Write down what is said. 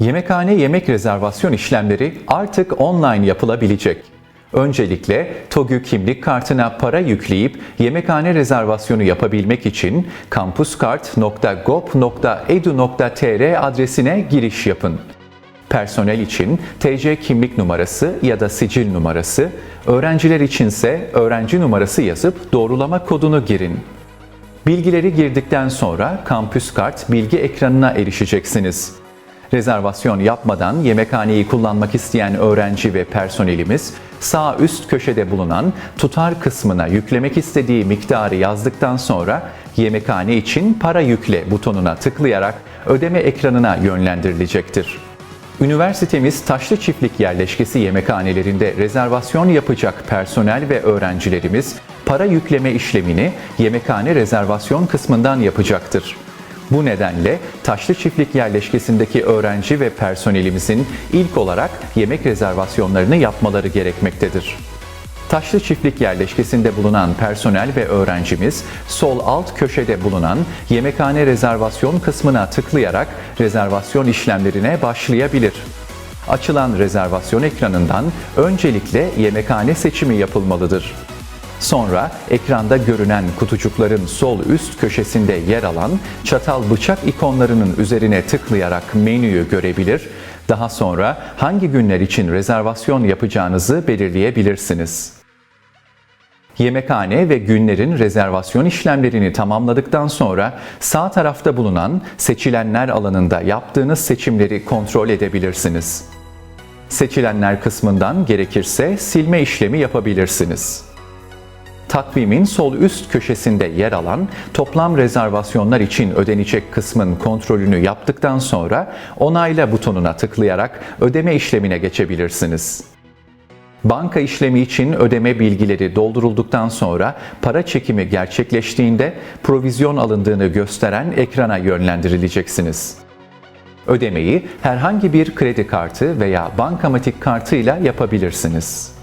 Yemekhane yemek rezervasyon işlemleri artık online yapılabilecek. Öncelikle TOGÜ kimlik kartına para yükleyip yemekhane rezervasyonu yapabilmek için campuskart.gov.edu.tr adresine giriş yapın. Personel için TC kimlik numarası ya da sicil numarası, öğrenciler içinse öğrenci numarası yazıp doğrulama kodunu girin. Bilgileri girdikten sonra kampüs kart bilgi ekranına erişeceksiniz. Rezervasyon yapmadan yemekhaneyi kullanmak isteyen öğrenci ve personelimiz sağ üst köşede bulunan tutar kısmına yüklemek istediği miktarı yazdıktan sonra yemekhane için para yükle butonuna tıklayarak ödeme ekranına yönlendirilecektir. Üniversitemiz Taşlı Çiftlik yerleşkesi yemekhanelerinde rezervasyon yapacak personel ve öğrencilerimiz para yükleme işlemini yemekhane rezervasyon kısmından yapacaktır. Bu nedenle Taşlı Çiftlik yerleşkesindeki öğrenci ve personelimizin ilk olarak yemek rezervasyonlarını yapmaları gerekmektedir. Taşlı Çiftlik yerleşkesinde bulunan personel ve öğrencimiz sol alt köşede bulunan yemekhane rezervasyon kısmına tıklayarak rezervasyon işlemlerine başlayabilir. Açılan rezervasyon ekranından öncelikle yemekhane seçimi yapılmalıdır. Sonra ekranda görünen kutucukların sol üst köşesinde yer alan çatal bıçak ikonlarının üzerine tıklayarak menüyü görebilir. Daha sonra hangi günler için rezervasyon yapacağınızı belirleyebilirsiniz. Yemekhane ve günlerin rezervasyon işlemlerini tamamladıktan sonra sağ tarafta bulunan seçilenler alanında yaptığınız seçimleri kontrol edebilirsiniz. Seçilenler kısmından gerekirse silme işlemi yapabilirsiniz. Takvimin sol üst köşesinde yer alan toplam rezervasyonlar için ödenecek kısmın kontrolünü yaptıktan sonra onayla butonuna tıklayarak ödeme işlemine geçebilirsiniz. Banka işlemi için ödeme bilgileri doldurulduktan sonra para çekimi gerçekleştiğinde provizyon alındığını gösteren ekrana yönlendirileceksiniz. Ödemeyi herhangi bir kredi kartı veya bankamatik kartıyla yapabilirsiniz.